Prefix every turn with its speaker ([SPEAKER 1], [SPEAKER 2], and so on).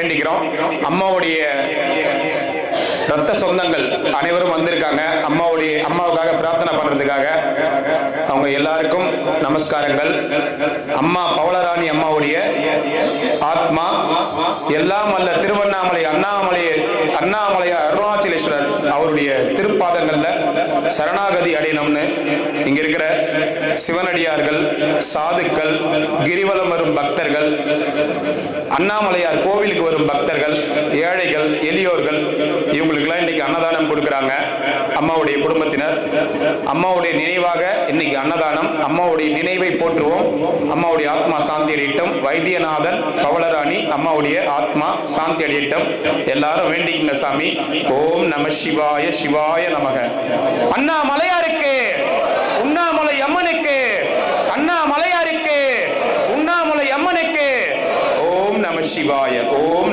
[SPEAKER 1] வேண்டிக்கிறோம். அம்மாவுடைய ரத்த சொந்தங்கள் அனைவரும் வந்திருக்காங்க. அம்மாவுடைய அம்மாவுக்காக பிரார்த்தனை பண்றதுக்காக அவங்க எல்லாருக்கும் நமஸ்காரங்கள். அம்மா பவளராணி அம்மாவுடைய ஆத்மா. எல்லாம் அல்ல திருவண்ணாமலை அண்ணாமலை அண்ணாமலை அருணாச்சலேஸ்வரர் அவருடைய திருப்பாதங்கள்ல சரணாகதி அடையணும்னு இங்க இருக்கிற சிவனடியார்கள் சாதுக்கள் கிரிவலம் வரும் பக்தர்கள் அண்ணாமலையார் கோவிலுக்கு வரும் பக்தர்கள் ஏழைகள் எளியோர்கள் இவங்களுக்கெல்லாம் இன்னைக்கு அன்னதானம் கொடுக்குறாங்க. அம்மாவுடைய குடும்பத்தினர் அம்மாவுடைய நினைவாக இன்னைக்கு அன்னதானம் அம்மாவுடைய நினைவை போற்றுவோம். அம்மாவுடைய ஆத்மா சாந்தி அடையட்டும். வைத்தியநாதன் பவளராணி அம்மாவுடைய ஆத்மா சாந்தி அடையட்டும். எல்லாரும் வேண்டிக்கங்க சாமி. ஓம் நம சிவாய சிவாய நமக. அண்ணாமலை நம சிவாய ஓம்